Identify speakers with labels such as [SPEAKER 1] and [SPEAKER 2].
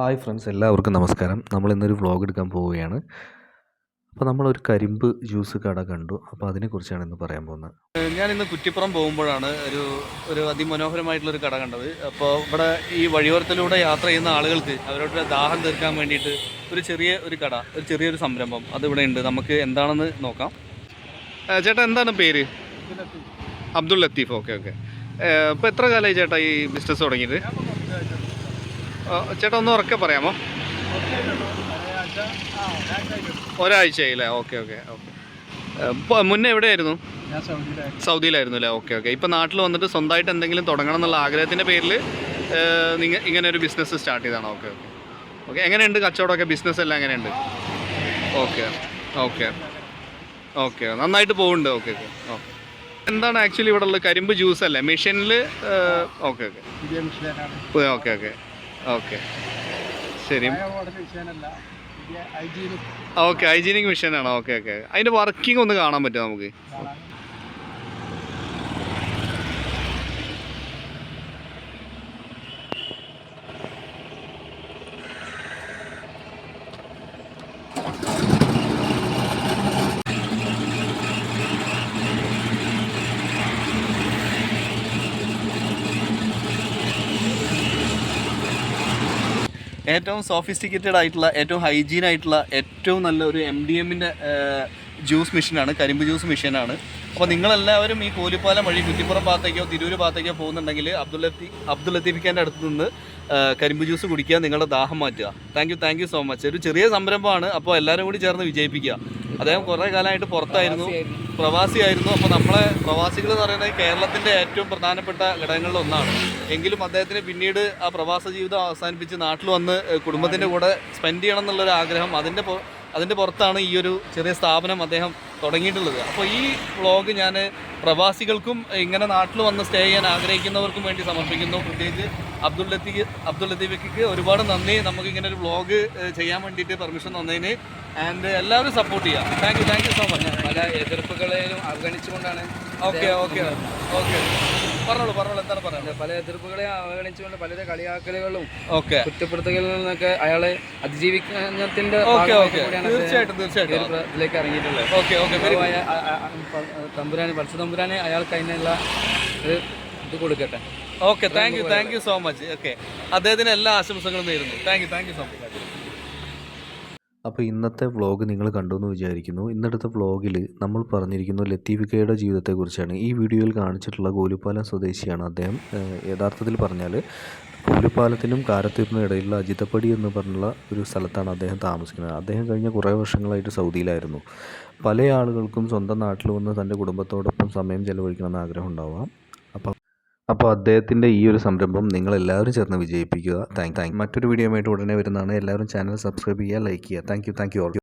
[SPEAKER 1] Hi friends എല്ലാവർക്കും നമസ്കാരം. നമ്മൾ ഇന്നൊരു വ്ളോഗ് എടുക്കാൻ പോവുകയാണ്. അപ്പോൾ നമ്മളൊരു കരിമ്പ് ജ്യൂസ് കട കണ്ടു. അപ്പോൾ അതിനെക്കുറിച്ചാണ് ഇന്ന് പറയാൻ പോകുന്നത്.
[SPEAKER 2] ഞാൻ ഇന്ന് കുറ്റിപ്പുറം പോകുമ്പോഴാണ് ഒരു ഒരു അതിമനോഹരമായിട്ടുള്ളൊരു കട കണ്ടത്. അപ്പോൾ ഇവിടെ ഈ വഴിയോരത്തിലൂടെ യാത്ര ചെയ്യുന്ന ആളുകൾക്ക് അവരുടെ ദാഹം തീർക്കാൻ വേണ്ടിയിട്ട് ഒരു ചെറിയ ഒരു കട ഒരു ചെറിയൊരു സംരംഭം അതിവിടെ ഇവിടെ ഉണ്ട്. നമുക്ക് എന്താണെന്ന് നോക്കാം. ചേട്ടാ എന്താണ് പേര്? അബ്ദുൾ ലത്തീഫ്. Okay okay. ഇപ്പോൾ എത്ര കാലമായി ചേട്ടാ ഈ ബിസിനസ് തുടങ്ങിയിട്ട്? ചേട്ടാ ഒന്ന് ഉറക്കെ പറയാമോ? ഒരാഴ്ചയായില്ലേ? Okay okay okay. മുന്നേ എവിടെയായിരുന്നു?
[SPEAKER 3] സൗദിയിലായിരുന്നു.
[SPEAKER 2] അല്ലേ ഓക്കെ ഓക്കെ. ഇപ്പം നാട്ടിൽ വന്നിട്ട് സ്വന്തമായിട്ട് എന്തെങ്കിലും തുടങ്ങണം എന്നുള്ള ആഗ്രഹത്തിന്റെ പേരിൽ നിങ്ങൾ ഇങ്ങനെ ഒരു ബിസിനസ് സ്റ്റാർട്ട് ചെയ്താണ് ഓക്കെ ഓക്കെ. ഓക്കെ എങ്ങനെയുണ്ട് കച്ചവടമൊക്കെ? ബിസിനസ് എല്ലാം എങ്ങനെയുണ്ട്? Okay okay. ഓക്കെ നന്നായിട്ട് പോകുന്നുണ്ട് ഓക്കെ ഓക്കെ. ഓക്കെ എന്താണ് ആക്ച്വലി ഇവിടെ ഉള്ളത് കരിമ്പ് ജ്യൂസ് അല്ലേ? മെഷീനിൽ okay okay. Okay okay. Okay. ശരി ഓക്കെ. ഹൈജീനിക് മെഷീനാണോ ഓക്കെ ഓക്കെ. അതിന്റെ വർക്കിംഗ് ഒന്ന് കാണാൻ പറ്റുമോ നമുക്ക്? ഏറ്റവും സോഫിസ്റ്റിക്കേറ്റഡ് ആയിട്ടുള്ള ഏറ്റവും ഹൈജീൻ ആയിട്ടുള്ള ഏറ്റവും നല്ല ഒരു എം ഡി എമ്മിന്റെ ജ്യൂസ് മെഷീനാണ് കരിമ്പ് ജ്യൂസ് മെഷീനാണ്. അപ്പോൾ നിങ്ങളെല്ലാവരും ഈ കോലിപ്പാലം വഴി കുറ്റിപ്പുറം ഭാഗത്തേക്കോ തിരൂർ ഭാഗത്തേക്കോ പോകുന്നുണ്ടെങ്കിൽ അബ്ദുൽ ലത്തി അബ്ദുൽ ലത്തീഫിക്കാന്റെ അടുത്ത് നിന്ന് കരിമ്പ് ജ്യൂസ് കുടിക്കുക നിങ്ങളുടെ ദാഹം മാറ്റുക. Thank you thank you so much ഒരു ചെറിയ സംരംഭമാണ്. അപ്പോൾ എല്ലാവരും കൂടി ചേർന്ന് വിജയിപ്പിക്കുക. അദ്ദേഹം കുറേ കാലമായിട്ട് പുറത്തായിരുന്നു. പ്രവാസിയായിരുന്നു. അപ്പോൾ നമ്മളെ പ്രവാസികൾ എന്ന് പറയുന്നത് കേരളത്തിന്റെ ഏറ്റവും പ്രധാനപ്പെട്ട ഘടകങ്ങളിൽ ഒന്നാണ്. എങ്കിലും അദ്ദേഹത്തിന് പിന്നീട് ആ പ്രവാസ ജീവിതം അവസാനിപ്പിച്ച് നാട്ടിൽ വന്ന് കുടുംബത്തിന്റെ കൂടെ സ്പെൻഡ് ചെയ്യണം എന്നുള്ളൊരു ആഗ്രഹം അതിന്റെ അതിന്റെ പുറത്താണ് ഈ ഒരു ചെറിയ സ്ഥാപനം അദ്ദേഹം തുടങ്ങിയിട്ടുള്ളത്. അപ്പോൾ ഈ വ്ളോഗ് ഞാൻ പ്രവാസികൾക്കും ഇങ്ങനെ നാട്ടിൽ വന്ന് സ്റ്റേ ചെയ്യാൻ ആഗ്രഹിക്കുന്നവർക്കും വേണ്ടി സമർപ്പിക്കുന്നു. പ്രത്യേകിച്ച് അബ്ദുൽ ലത്തീഫ് അബ്ദുൽ ലത്തീഫിക്ക് ഒരുപാട് നന്ദി. നമുക്ക് ഇങ്ങനെ ഒരു വ്ളോഗ് ചെയ്യാൻ വേണ്ടിയിട്ട് പെർമിഷൻ തന്നതിന്. ആൻഡ് എല്ലാവരും സപ്പോർട്ട് ചെയ്യാം. Thank you thank you so much
[SPEAKER 4] പല എതിർപ്പുകളെയും അവഗണിച്ചുകൊണ്ടാണ്.
[SPEAKER 2] ഓക്കെ ഓക്കെ ഓക്കെ പറഞ്ഞോളൂ പറഞ്ഞോളൂ എന്താണ് പറയുന്നത്
[SPEAKER 4] പല എതിർപ്പുകളെയും അവഗണിച്ചുകൊണ്ട് പലരെ കളിയാക്കലുകളും
[SPEAKER 2] ഓക്കെ
[SPEAKER 4] കുറ്റപ്പെടുത്തലിൽ നിന്നൊക്കെ അയാളെ അതിജീവിക്കുന്നതിന്റെ
[SPEAKER 2] ഓക്കെ
[SPEAKER 4] ഭാഗമായിട്ട്
[SPEAKER 2] ഓക്കെ തീർച്ചയായിട്ടും തീർച്ചയായിട്ടും.
[SPEAKER 4] ഇതിലേക്ക് ഇറങ്ങിയിട്ടുള്ളത്.
[SPEAKER 2] ഓക്കെ ഓക്കെ തമ്പുരാനെ
[SPEAKER 4] അപ്പോൾ അയ- അ- അ- പ- തമ്പുരാന് പരശു തമ്പുരാനെ അയാൾക്ക് അതിനുള്ള ഇത് കൊടുക്കട്ടെ.
[SPEAKER 2] Okay thank you thank you so much okay അദ്ദേഹത്തിന് എല്ലാ ആശംസകളും നേരുന്നു. Thank you thank you so much
[SPEAKER 1] അപ്പോൾ ഇന്നത്തെ വ്ലോഗ് നിങ്ങൾ കണ്ടു എന്ന് വിചാരിക്കുന്നു. ഇന്നത്തെ വ്ളോഗിൽ നമ്മൾ പറഞ്ഞിരിക്കുന്നു ലത്തീഫിക്കയുടെ ജീവിതത്തെക്കുറിച്ചാണ്. ഈ വീഡിയോയിൽ കാണിച്ചിട്ടുള്ള ഗോലിപ്പാലം സ്വദേശിയാണ് അദ്ദേഹം. യഥാർത്ഥത്തിൽ പറഞ്ഞാൽ കോലുപ്പാലത്തിനും കാരത്തീറിനും ഇടയിലുള്ള അജിതപ്പടി എന്ന് പറഞ്ഞുള്ള ഒരു സ്ഥലത്താണ് അദ്ദേഹം താമസിക്കുന്നത്. അദ്ദേഹം കഴിഞ്ഞ കുറേ വർഷങ്ങളായിട്ട് സൗദിയിലായിരുന്നു. പല ആളുകൾക്കും സ്വന്തം നാട്ടിൽ വന്ന് തന്റെ കുടുംബത്തോടൊപ്പം സമയം ചെലവഴിക്കണമെന്ന് ആഗ്രഹം ഉണ്ടാവാം. അപ്പോൾ അദ്ദേഹത്തിന്റെ ഈ ഒരു സംരംഭം നിങ്ങൾ എല്ലാവരും ചേർന്ന് വിജയിപ്പിക്കുക. താങ്ക് താങ്ക് മറ്റൊരു വീഡിയോ ആയിട്ട് ഉടനെ വരുന്നതാണ്. എല്ലാവരും ചാനൽ സബ്സ്ക്രൈബ് ചെയ്യുക ലൈക്ക് ചെയ്യുക. Thank you thank you